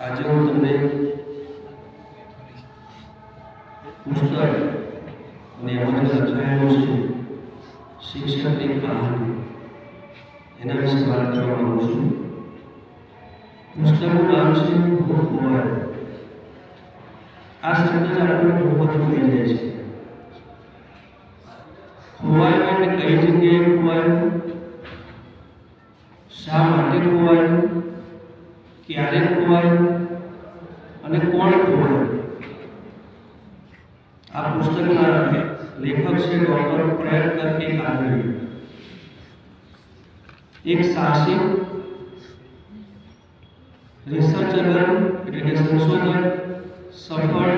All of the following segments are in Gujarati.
આજે હું તમને પુસ્તક અને એમાં રચાયેલું છે શિક્ષકની કહાની, એના વિશે વાત કરવા માંગુ છું. પુસ્તકનું નામ છે હું ખોવાયો આ શબ્દ ખૂબ જ ભૂલી જાય છે ખોવાયું એટલે કઈ જગ્યાએ ખોવાયું શા માટે ખોવાયું ક્યારે ખોવાયો અને કોણ ખોવાયો આ પુસ્તકના લેખક છે ડોક્ટર પ્રયત્ન કે કારણી એક સાહસિક રિસર્ચર એટલે કે સંશોધક, સફળ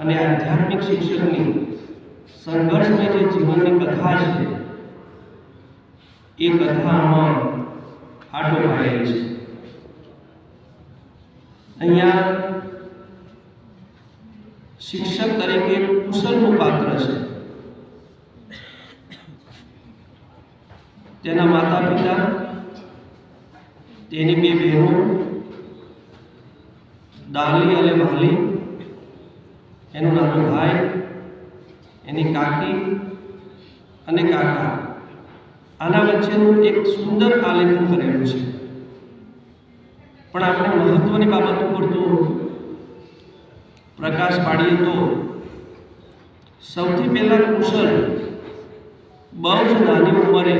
અને આધ્યાત્મિક શિક્ષકની સંઘર્ષમય જે જીવનની કથા છે, એ કથામાં આટો પાડેલી છે. અહીંયા શિક્ષક તરીકે કુશલનું પાત્ર છે. તેના માતા પિતા તેની બે બહેનો દાલી અને વાલી એનું નાનું ભાઈ, એની કાકી અને કાકા. આના વચ્ચેનું એક સુંદર આલેખન કરેલું છે. પણ આપણે મહત્વની બાબત ઉપર તો પ્રકાશ પાડીએ તો સૌથી પહેલા કુશળ, બહુ જ નાની ઉંમરે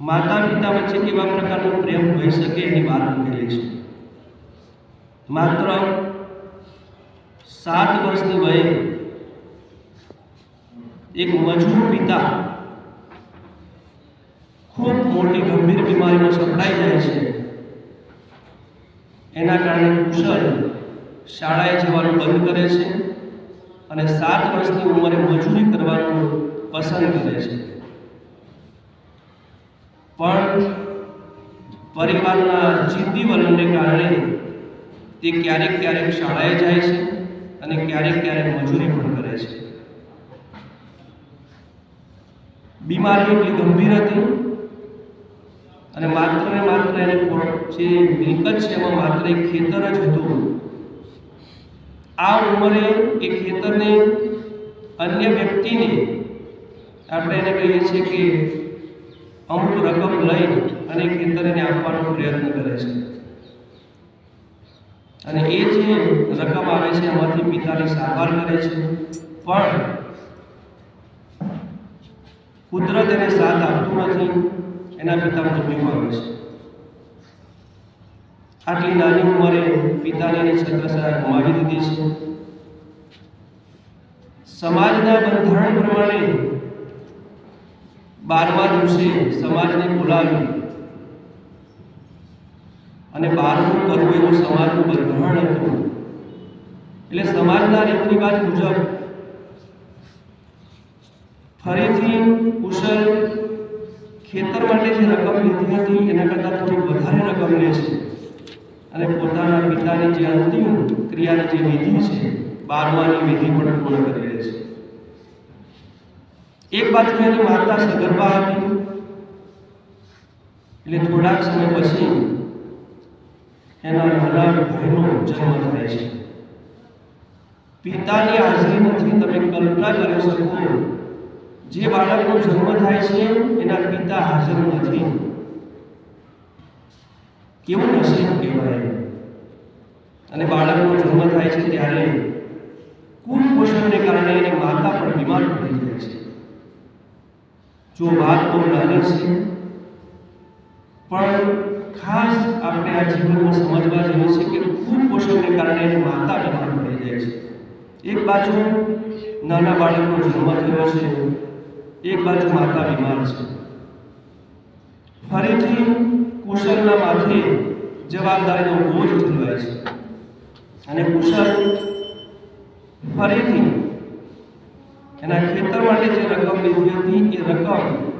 માતા પિતા વચ્ચે કેવા પ્રકારનો પ્રેમ હોઈ શકે એની વાત મૂકેલી છે માત્ર સાત વર્ષની વયે એક મજબૂત પિતા ખૂબ મોટી ગંભીર બીમારીમાં સપડાઈ જાય છે એના કારણે કુશલ શાળાએ જવાનું બંધ કરે છે અને સાત વર્ષની ઉંમરે મજૂરી કરવાનું પસંદ કરે છે. પણ પરિવારના જિદ્દી વલણને કારણે તે ક્યારેક ક્યારેક શાળાએ જાય છે અને ક્યારેક ક્યારેક મજૂરી પણ કરે છે. બીમારી એટલી ગંભીર હતી અને માત્ર ને માત્ર એને જે મિલકત છે એમાં માત્ર એક ખેતર જ હતું. આ ઉંમરે એ ખેતરને અન્ય વ્યક્તિને આપણે એને કહીએ છીએ કે અમુક રકમ લઈ અને ખેતર એને આપવાનો પ્રયત્ન કરે છે. અને એ જે રકમ આવે છે, એમાંથી પિતાની સારવાર કરે છે. પણ કુદરત એને સાથ આપતું નથી, એના પિતા મૃત્યુ પામે છે. આટલી નાની ઉંમરે પિતાને એની છત્રછાયા દીધી છે. સમાજના બંધારણ પ્રમાણે બારમા દિવસે સમાજને બોલાવી અને બારમું કરવું એવું સમાજનું બંધારણ હતું. એટલે સમાજના રીત મુજબ ફરીથી કુશલ ખેતર માટે જે રકમ લીધી હતી, એના કરતાં થોડી વધારે રકમ લે છે. અને પોતાના પિતાની જે અંતિમ ક્રિયાની જે વિધિ છે, બારમાની વિધિ પણ પૂર્ણ કરી લે છે. એક બાજુ એની માતા સગર્ભા હતી એટલે થોડાક સમય પછી એના નાના ભાઈનો જન્મ થાય છે. પિતાની હાજરી નથી, તમે કલ્પના કરી શકો. જે બાળકનો જન્મ થાય છે, એના પિતા હાજર નથી. કેવું નસીબ કહેવાય. અને બાળકનો જન્મ થાય છે ત્યારે કુપોષણને કારણે એની માતા પણ બીમાર પડી જાય છે. જો વાત બહુ નાની છે, પણ ખાસ આપણે આ જીવનમાં સમજવા જેવું છે કે કુપોષણને કારણે એની માતા બીમાર પડી જાય છે. એક બાજુ નાના બાળકનો જન્મ થયો છે, એક બાજુ માતા બીમાર છે. ફરીથી કુશલના માથે જવાબદારીનો બોજ ઠલવાય છે. અને કુશળ ફરીથી એના ખેતર માટે જે રકમ લીધી હતી, એ રકમ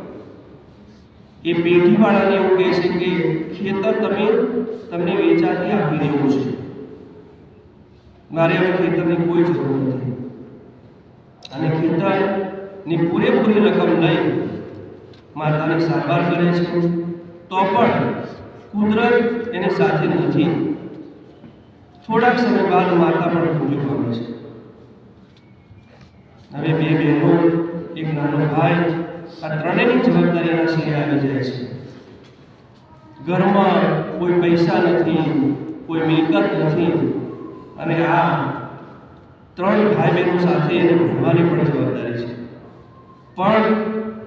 એ પેઢીવાળાને એવું કહે છે કે, ખેતર તમે તમને વેચાતી આપી દેવું છે. મારે હવે ખેતરની કોઈ જરૂર નથી. અને ખેતરની પૂરેપૂરી રકમ લઈ માતાની સારવાર કરે છે. તો પણ કુદરત એની સાથે નથી. થોડાક સમય બાદ માતા પણ મૃત્યુ પામે છે. હવે બે બહેનો, એક નાનો ભાઈ, આ ત્રણેયની જવાબદારી એના શરીરે આવી જાય છે. ઘરમાં કોઈ પૈસા નથી, કોઈ મિલકત નથી અને આ ત્રણ ભાઈ બહેનો સાથે એને ભણવાની પણ જવાબદારી છે. પણ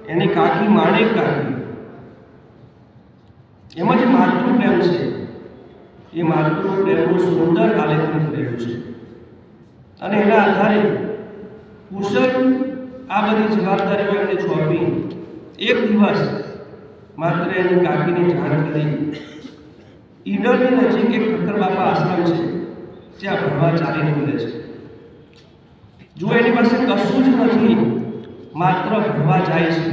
એની કાકી માણેક કાકી એમાં જે માતૃ પ્રેમ છે, એ માતૃ પ્રેમનું સુંદર આલેખન કરેલું છે. અને એના આધારે કુશળ આ બધી જવાબદારીઓ એમને સોંપી. એક દિવસ માત્ર એની કાકીને જાણ કરી. ઈડરની નજીક એક ઠક્કર બાપા આશ્રમ છે, ત્યાં ભણવા ચાલી નીકળે છે. જો એની પાસે કશું જ નથી, માત્ર ભણવા જાય છે.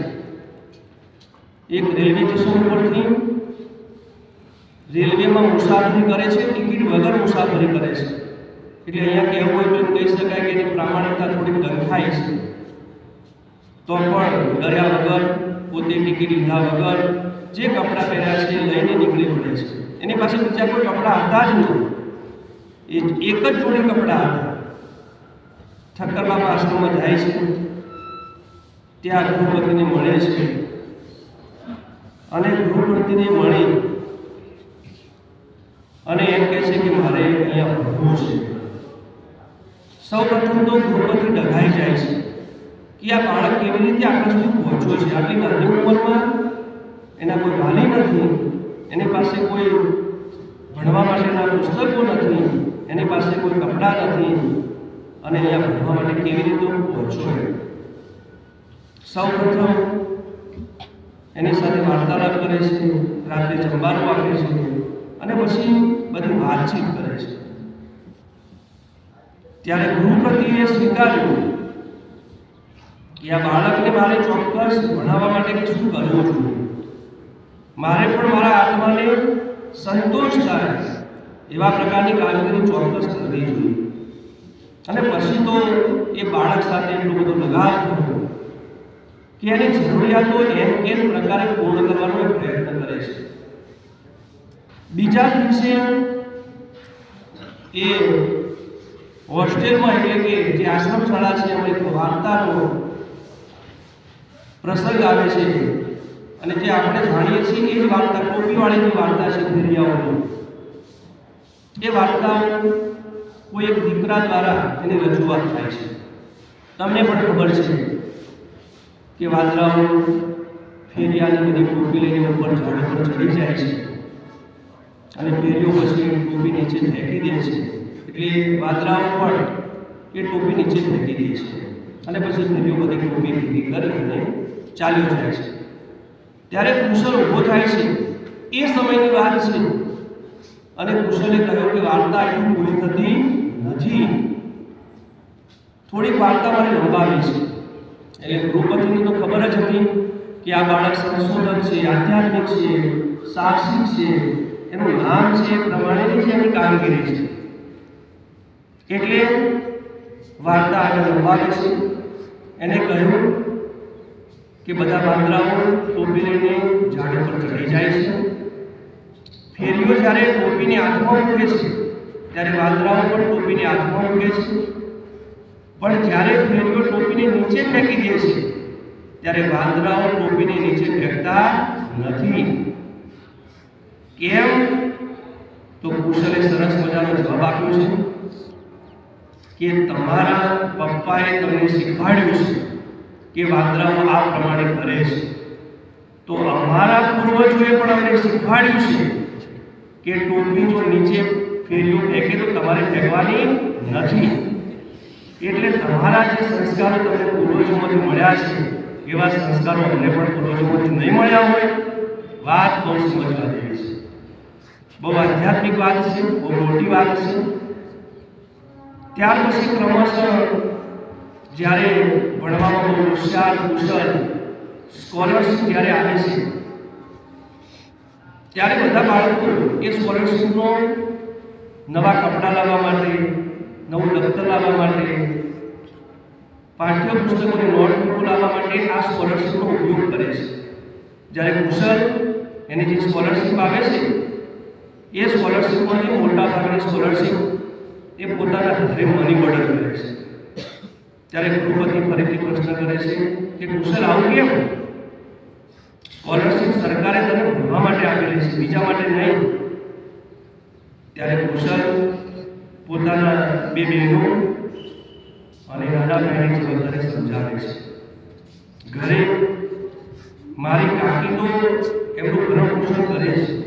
એક રેલવે સ્ટેશન પરથી રેલવેમાં મુસાફરી કરે છે, ટિકિટ વગર મુસાફરી કરે છે. એટલે અહીંયા કહેવું હોય તો કહી શકાય કે એની પ્રામાણિકતા થોડીક ગંખાય છે. તો પણ ડર્યા વગર, પોતે ટિકિટ લીધા વગર જે કપડાં પહેર્યા છે લઈને નીકળી પડે છે. એની પાસે બીજા કોઈ કપડાં હતા જ નહીં. એ એક જ જોડી કપડાં હતા. ઠક્કર બાપા આશ્રમમાં જાય છે. ત્યાં ગૃહપતિને મળે છે. અને ગૃહપતિને મળી અને એમ કહે છે કે મારે અહીંયા ભણવું છે. સૌ પ્રથમ તો ગૃહપતિ ડઘાઈ જાય છે. કે આ બાળક કેવી રીતે આટલા સુધી પહોંચ્યો છે? આટલી નાની ઉંમરમાં એના કોઈ વાલી નથી, એની પાસે કોઈ ભણવા માટેના પુસ્તકો નથી, એની પાસે કોઈ કપડાં નથી, અને અહીંયા ભણવા માટે કેવી રીતે પહોંચ્યો સૌ પ્રથમ એની સાથે વાર્તાલાપ કરે છે, રાત્રે જમવાનું આપે છે, અને પછી બધી વાતચીત કરે છે. ત્યારે ગૃહપતિએ સ્વીકાર્યું કે આ બાળકને મારે ચોક્કસ ભણાવવા માટે શું કરવું જોઈએ? મારે પણ મારા આત્માને સંતોષ થાય એવા પ્રકારની કામગીરી ચોક્કસ કરવી જોઈએ. અને પછી તો એ બાળક સાથે એટલો બધો લગાવ થયો કે એની જરૂરિયાતો એમ કેમ પ્રકારે પૂર્ણ કરવાનો પ્રયત્ન કરે છે. બીજા દિવસે એ હોસ્ટેલમાં એટલે કે જે આશ્રમ શાળા છે, એમાં એક વાર્તાનો પ્રસંગ આવે છે. અને જે આપણે જાણીએ છીએ એ જ વાર્તા ટોપીવાળી વાર્તા છે ફેરિયાઓની એ વાર્તાઓ કોઈ એક દીકરા દ્વારા એની રજૂઆત થાય છે. તમને પણ ખબર છે કે વાંદરાઓ ફેરિયાની બધી ટોપી લઈને ઉપર ઝાડ પર ચડી જાય છે. અને ફેરીઓ પછી ટોપી નીચે ફેંકી દે છે. એટલે વાદરાઓ પણ એ ટોપી નીચે ફેંકી દે છે. અને પછી ફેરીઓ બધી ટોપી ભેગી કરી અને ચાલ્યો જાય છે. ત્યારે કુશલ ઊભો થાય છે. એ સમયની વાત છે. અને કુશલે કહ્યું કે વાર્તા એટલી પૂરી થતી નથી. થોડીક વાર્તા મારે લંબાવી છે. એટલે ગૃહપતિની તો ખબર જ હતી કે આ બાળક સંશોધક છે, આધ્યાત્મિક છે, સાહસિક છે. એનું નામ છે એ પ્રમાણેની છે એની કામગીરી છે. એટલે વાર્તા આગળ લંબાવે છે એને કહ્યું કે બધા વાંદરાઓ ટોપી લઈને ઝાડ પર ચડી જાય છે. ફેરીઓ જ્યારે ટોપીની હાથમાં મૂકે છે, ત્યારે વાંદરાઓ પણ ટોપીની હાથમાં મૂકે છે. પણ જ્યારે ફેરીઓ ટોપીને નીચે ફેંકી દે છે, ત્યારે વાંદરાઓ ટોપીને નીચે ફેંકતા નથી. કેમ? તો કુશલે સરસ મજાનો જવાબ આપ્યો છે કે તમારા પપ્પાએ તમને શીખવાડ્યું છે કે વાંદરાઓ આ પ્રમાણે કરે છે. તો અમારા પૂર્વજોએ પણ અમને શીખવાડ્યું છે કે ટોપી જો નીચે ફેર્યું ફેંકે તો તમારે ફેંકવાની નથી. એટલે તમારા જે સંસ્કારો તમને પૂર્વજોમાંથી મળ્યા છે, એવા સંસ્કારો અમને પણ પૂર્વજોમાંથી નહીં મળ્યા હોય. વાત બહુ સમજવા જેવી છે. બહુ આધ્યાત્મિક વાત છે બહુ મોટી વાત છે ત્યાર પછી ક્રમશઃ જ્યારે ભણવામાં બહુ હોશિયાર કુશળ સ્કોલરશીપ જ્યારે આવે છે. ત્યારે બધા બાળકો એ સ્કોલરશીપનો નવા કપડાં લાવવા માટે, નવું દફતર લાવવા માટે પાઠ્યપુસ્તકોની નોટબુકો લાવવા માટે આ સ્કોલરશીપનો ઉપયોગ કરે છે. જ્યારે કુશળ, એની જે સ્કોલરશીપ આવે છે એ સ્કોલરશીપમાંથી મોટા ભાગની સ્કોલરશીપ એ પોતાના ઘરે મની ઓર્ડર કરે છે. ત્યારે ગૃહપતિ ફરીથી પ્રશ્ન કરે છે કે કુશલ, આવું કેમ? સ્કોલરશીપ સરકારે તને ભણવા માટે આપેલી છે, બીજા માટે નહીં. ત્યારે કુશલ પોતાના બે બહેનો અને નાના ભાઈને જવાબદારી સમજાવે છે. ઘરે મારી કાકી તો એમનું ભરણ પોષણ કરે છે.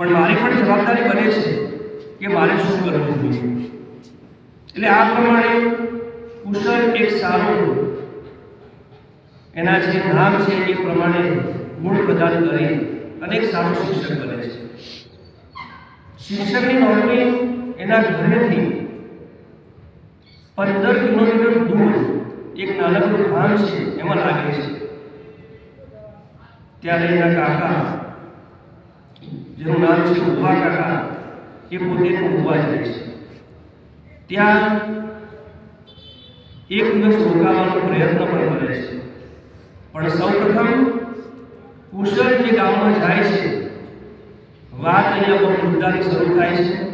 પણ મારી પણ જવાબદારી બને છે કે મારે શું કરવું જોઈએ. એટલે આ પ્રમાણે કુશળ એક સારું એના જે નામ છે એ પ્રમાણે ગુણ પ્રદાન કરી અને એક સારો શિક્ષક બને છે. શિક્ષકની નોકરી એના ઘરેથી પંદર કિલોમીટર દૂર એક નાનકડું ગામ છે એમાં લાગે છે. ત્યારે એના કાકા જેનું નામ છે ઊભા કાકા એ પોતે મૂકવા જાય છે. ત્યાં એક દિવસ રોકાવાનો પ્રયત્ન પણ કરે છે. પણ સૌપ્રથમ કુશળ જે ગામમાં જાય છે, વાત અહીંયા બહુ મુદ્દાની શરૂ થાય છે.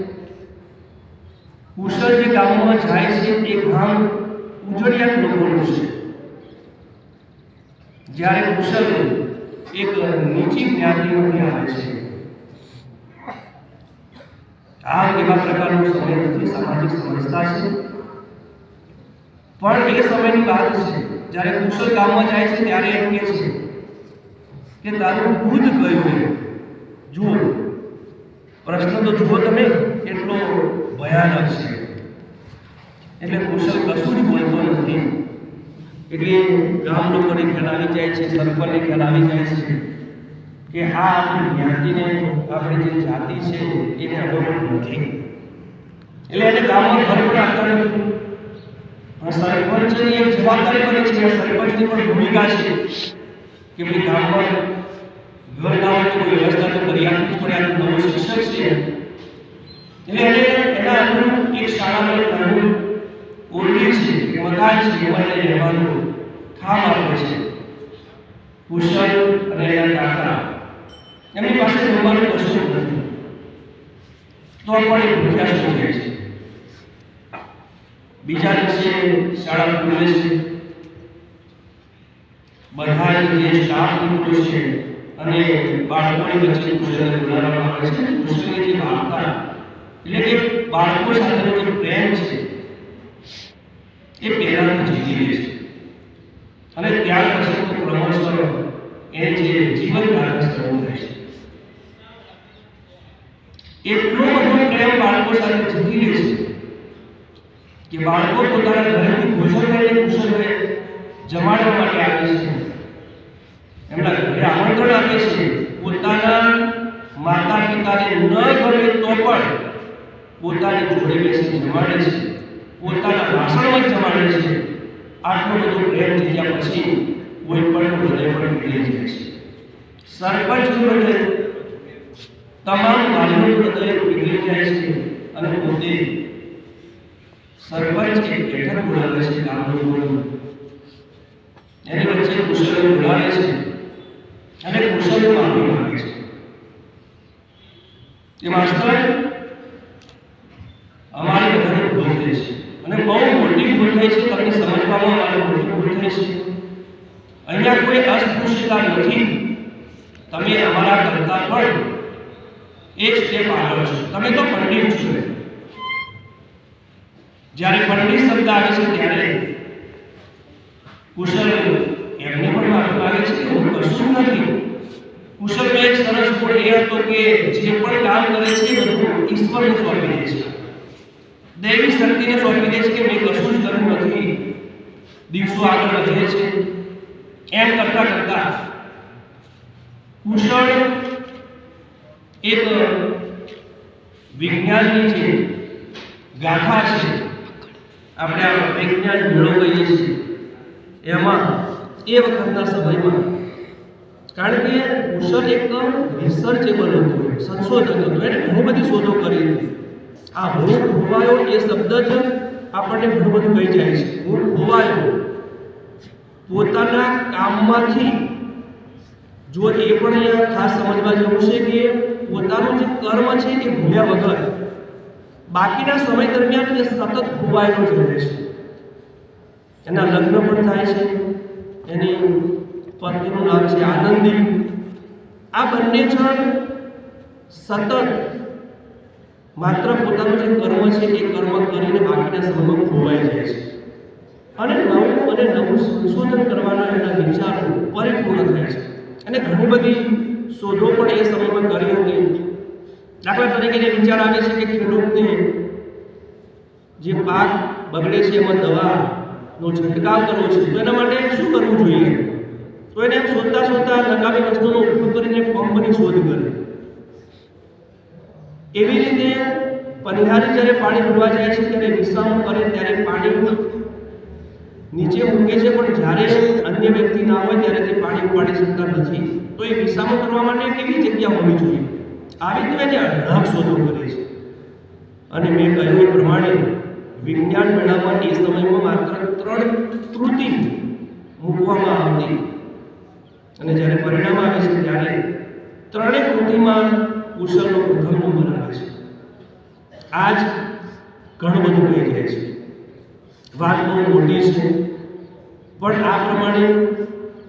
કુશળ જે ગામમાં જાય છે, એ ગામ ઉજળિયા લોકોનું છે. જ્યારે કુશળ એક નીચી જ્ઞાતિમાંથી આવે છે. આ એવા પ્રકારનો સમય નથી સામાજિક સમજતા છે. પણ એ સમયની વાત છે, જ્યારે કુશળ ગામમાં જાય છે, ત્યારે એમ કહે છે કે તારું દૂધ ગયું જુઓ, પ્રશ્ન તો જુઓ તમે, એટલો ભયાનક છે. એટલે કુશળ કશું જ બોલતો નથી. એટલે ગામ લોકોને ખ્યાલ આવી જાય છે, સરપંચને ખ્યાલ આવી જાય છે. કે આ આપણી જ્ઞાતિને આપણી જે જાતિ છે એને અવગણ નથી. એટલે એને ગામમાં ઘર પણ નથી સરપંચની એક જવાબદારી પણ છે સરપંચની પણ ભૂમિકા છે કે ભાઈ ગામમાં ઘર ના કોઈ વ્યવસ્થા તો કરી આપવી પડે આ નવો શિક્ષક છે. એટલે એને એના અનુરૂપ એક શાળામાં નાનું ઓરડી છે, કે મકાન છે, એમાં એને રહેવાનું ખામ આપે છે. કુશળ અને એના કાકા. એમની પાસે જમવાનું કશું નથી. તો પણ એ ભૂખ્યા શું છે? બીજા દિવસે શાળા ખુલે છે. બધા જે સ્ટાફ મિત્રો છે અને બાળકોની વચ્ચે કુશળને બોલાવવામાં આવે છે કુશળની જે વાર્તા એટલે કે બાળકો સાથેનો જે પ્રેમ છે, એ પહેલાંથી જીતી લે છે અને ત્યાર પછી પ્રમોશન એ જે જીવન ભારત શરૂ થાય છે. એટલો બધો પ્રેમ બાળકો સાથે જતી લે છે કે બાળકો પોતાના ઘરેથી ભોજન લઈને કુશળને જમાડવા માટે આવે છે. એમના ઘરે આમંત્રણ આપે છે, પોતાના માતા પિતાને ન ગમે તો પણ પોતાની જોડે બેસી જમાડે છે, પોતાના ભાષણમાં જમાડે છે. આટલો બધો પ્રેમ થઈ ગયા પછી કોઈ પણ હૃદય પણ નીકળી જાય છે. સરપંચનું હૃદય તમામ વાલીનું હૃદય પીગળી જાય છે અને પોતે સરપંચ એક બેઠક બોલાવે છે ગામ લોકોની એની વચ્ચે કુશળ બોલાવે છે અને કુશળ માફી માંગે છે. એ માસ્તર અમારી બધાને ભૂલ થઈ છે અને બહુ મોટી ભૂલ થઈ છે, તમને સમજવામાં અમારે મોટી ભૂલ થઈ છે. અહીંયા કોઈ અસ્પૃશ્યતા નથી. તમે અમારા કરતા પણ એક સ્ટેપ આગળ છો તમે તો પંડિત છો જ્યારે પંડિત શબ્દ આવે છે ત્યારે કુશળ એમને પણ માફી માંગે છે કે હું કશું નથી કુશળનો એક સરસ ગુણ એ હતો કે જે પણ કામ કરે છે એ બધું ઈશ્વરને સોંપી દે છે દૈવી શક્તિને સોંપી દે છે કે મેં કશું જ કર્યું નથી દિવસો આગળ વધે છે એમ કરતા કરતા કુશળ એક વિજ્ઞાનની જે ગાથા છે. આપણે આ વિજ્ઞાન મેળો કહીએ છીએ. એમાં એ વખતના સમયમાં, કારણ કે કુશળ એક રિસર્ચેબલ હતો સંશોધક હતો, એને ઘણું બધી શોધો કરી હતી આ હું હોવાયો એ શબ્દ જ આપણને ઘણું બધું કહી જાય છે. હું હોવાયો પોતાના કામમાંથી, જો એ પણ અહીંયા ખાસ સમજવા જેવું છે કે પોતાનું જે કર્મ છે એ ભૂલ્યા વગર બાકીના સમય દરમિયાન એ સતત ખોવાયેલું જ રહે છે. એના લગ્ન પણ થાય છે. એની પત્નીનું નામ છે આનંદી. આ બંને જણ સતત માત્ર પોતાનું જે કર્મ છે એ કર્મ કરીને બાકીના સમયમાં ખોવાઈ જાય છે. અને નવું અને નવું સંશોધન કરવાના એના વિચારો પરિપૂર્ણ થાય છે. અને ઘણી બધી શોધો પણ એ સમયમાં કરી હતી દાખલા તરીકે વિચાર આવે છે કે ખેડૂતને જે પાક બગડે છે એમાં દવાનો છંટકાવ કરવો છે, તો એના માટે શું કરવું જોઈએ? તો એને શોધતા શોધતા નકામી વસ્તુનો ઉપયોગ કરીને પંપની શોધ કરી. એવી રીતે પરિહારી જ્યારે પાણી ભરવા જાય છે, ત્યારે વિશ્રામ કરે, ત્યારે પાણી નીચે મૂકે છે, પણ જ્યારે અન્ય વ્યક્તિ ના હોય ત્યારે તે પાણી ઉપાડી શકતા નથી. તો એ વિસામો કરવા માટે કેવી જગ્યા હોવી જોઈએ? આવી તો એને અઢળક શોધો કરે છે. અને મેં કહ્યું એ પ્રમાણે વિજ્ઞાન મેળામાં એ સમયમાં માત્ર ત્રણ ત્રુટિ મૂકવામાં આવતી. અને જ્યારે પરિણામ આવે છે, ત્યારે ત્રણેય કૃતિમાં કુશલનો પ્રથમ નંબર આવે છે. આજ ઘણું બધું કહી જાય છે. વાત બહુ મોટી છે. પણ આ પ્રમાણે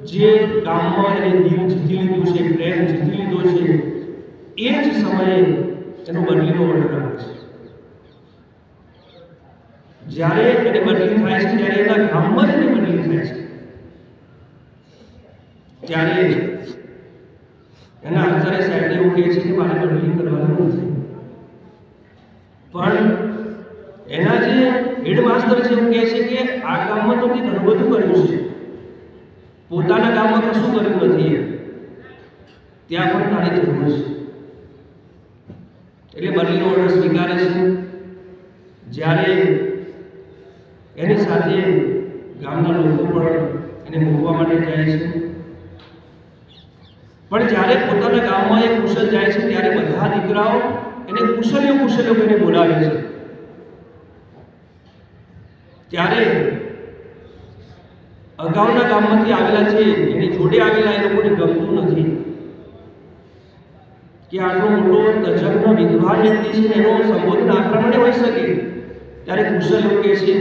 જે ગામમાં એને દિલ જીતી લીધું છે, પ્રેમ જીતી લીધો છે, એ જ સમયે એનો બદલીનો ઓર્ડર આવે છે. જ્યારે એને બદલી થાય છે, ત્યારે એના ગામમાં જ એની બદલી થાય છે. ત્યારે એના આચાર્ય સાહેબ એવું કહે છે કે મારે બદલી કરવાનું નથી. પણ એના જે હેડમાસ્ટર છે એવું કહે છે કે આ ગામમાં તો તે ઘણું બધું કર્યું છે. પોતાના ગામમાં કશું કર્યું નથી. ત્યાં પણ તારી જરૂર છે. એટલે બદલીનો ઓર્ડર સ્વીકારે છે. જ્યારે એની સાથે ગામના લોકો પણ એને મૂકવા માટે જાય છે. પણ જ્યારે પોતાના ગામમાં એ કુશલ જાય છે, ત્યારે બધા દીકરાઓ એને કુશલ્યો કુશલ્યો એને બોલાવે છે. ત્યારે અગાઉના ગામમાંથી આવેલા છે, એની જોડે આવેલા એ લોકોને ગમતું નથી. કે આટલો મોટો તજજ્ઞ વિદ્વાન વ્યક્તિ છે એનો સંબોધન આ પ્રમાણે હોઈ શકે? ત્યારે કુશલ્યો કહે છે,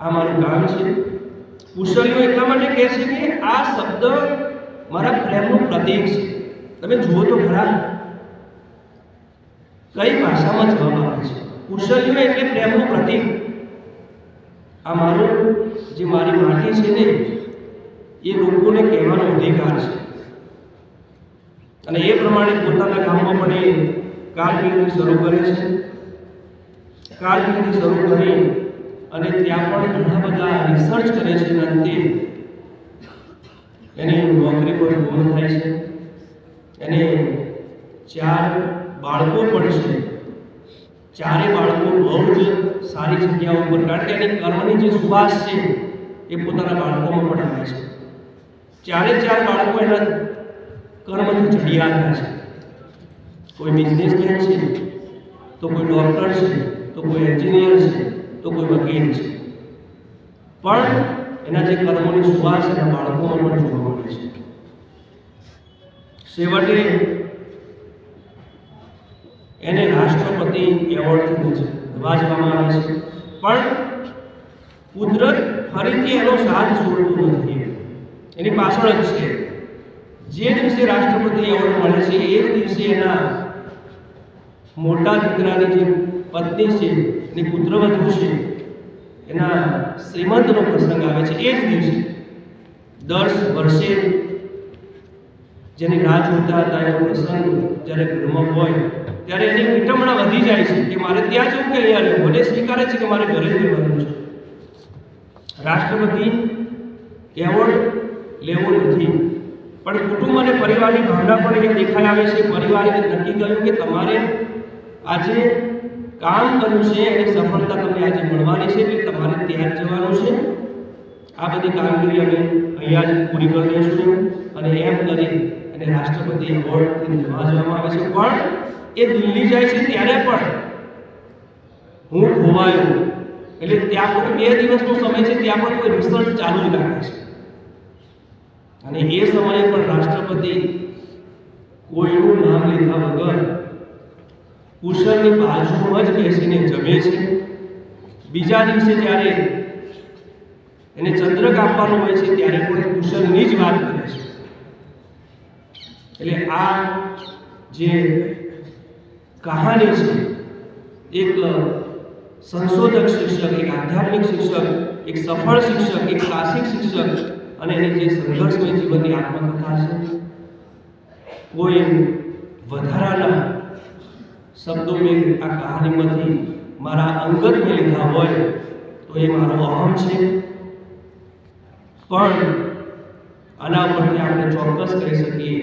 આ મારું ગામ છે. કુશલ્યો એટલા માટે કહે છે કે આ શબ્દ મારા પ્રેમનું પ્રતીક છે. તમે જુઓ તો ખરા, કઈ ભાષામાં જવાબ આપે છે? કુશલ્યો એટલે પ્રેમનું પ્રતીક. આ મારું જે મારી માટી છે ને, એ લોકોને કહેવાનો અધિકાર છે. અને એ પ્રમાણે પોતાના ગામમાં પણ એ કારકિર્દી શરૂ કરે છે. કારકિર્દી શરૂ કરી અને ત્યાં પણ ઘણા બધા રિસર્ચ કરે છે અને અંતે એની નોકરી પર પૂર્ણ થાય છે. એને ચાર બાળકો પણ છે. ચારે બાળકો બહુ જ સારી જગ્યાઓ ઉપર, કારણ કે એની કર્મની જે સુવાસ છે, એ પોતાના બાળકોમાં પણ આવે છે. ચારે ચાર બાળકો એના કર્મથી ચડિયાતા છે. કોઈ બિઝનેસમેન છે, તો કોઈ ડૉક્ટર છે, તો કોઈ એન્જિનિયર છે, તો કોઈ વકીલ છે. પણ એના જે કર્મોની સુવાસ એના બાળકોમાં પણ જોવા મળે છે. છેવટે એને રાષ્ટ્રપતિ એવોર્ડથી નવાજવામાં આવે છે. પણ કુદરત ફરીથી એનો સાથ છોડતું નથી. એની પાછળ જ છે. જે દિવસે રાષ્ટ્રપતિ એવોર્ડ મળે છે, એ દિવસે એના મોટા દીકરાની જે પત્ની છે, એની પુત્રવધુ છે, એના શ્રીમંતનો પ્રસંગ આવે છે, એ જ દિવસે. દર વર્ષે જેની રાહ જોતા હતા એનો પ્રસંગ જ્યારે ઘરમાં હોય ત્યારે એની વિટમણા વધી જાય છે કે મારે ત્યાં જવું કે અહીંયા રહેવું? મને સ્વીકારે છે કે મારે ઘરે જ રહેવાનું છે? રાષ્ટ્રપતિ એવોર્ડ લેવો નથી. પણ કુટુંબ અને પરિવારની ભાવના પણ અહીંયા દેખાઈ આવે છે. પરિવારે નક્કી કર્યું કે તમારે આજે કામ કર્યું છે એની સફળતા તમને આજે મળવાની છે એટલે તમારે ત્યાં જવાનું છે. આ બધી કામગીરી અમે અહીંયા જ પૂરી કરી દઈશું અને એમ કરી અને રાષ્ટ્રપતિ એવોર્ડથી નવાજવામાં આવે છે. પણ એ દિલ્હી જાય છે ત્યારે પણ હું ખોવાયો. એટલે ત્યાં પણ બે દિવસનો સમય છે, ત્યાં પણ કોઈ રિસર્ચ ચાલુ જ રાખે છે. અને એ સમયે પણ રાષ્ટ્રપતિ કોઈનું નામ લીધા વગર કુશળની બાજુમાં જ બેસીને જમે છે. બીજા દિવસે જ્યારે એને ચંદ્રક આપવાનો હોય છે, ત્યારે પણ કુશળની જ વાત કરે છે. એટલે આ જે કહાની છે એક સંશોધક શિક્ષક એક આધ્યાત્મિક શિક્ષક એક સફળ શિક્ષક એક સાહસિક શિક્ષક અને એની જે સંઘર્ષમય જીવનની આત્મકથા છે કોઈ વધારાના શબ્દો મેં આ કહાનીમાંથી મારા અંગત મેં લીધા હોય તો એ મારો અહમ છે. પણ આના પરથી આપણે ચોક્કસ કહી શકીએ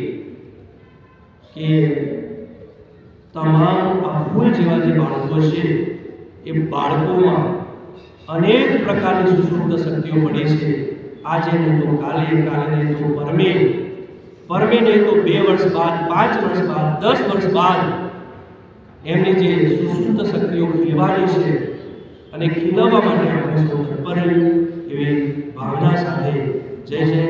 કે તમામ આ ફૂલ જેવા જે બાળકો છે, એ બાળકોમાં અનેક પ્રકારની સુષુપ્ત શક્તિઓ પડી છે. આજે નહીં તો કાલે કાલે નહીં તો પરમે. પરમે નહીં તો બે વર્ષ બાદ, પાંચ વર્ષ બાદ, દસ વર્ષ બાદ એમની જે સુષુપ્ત શક્તિઓ ખીલવાની છે અને ખીલવવા માટે આપણે સૌ તત્પર એવી ભાવના સાથે જય જય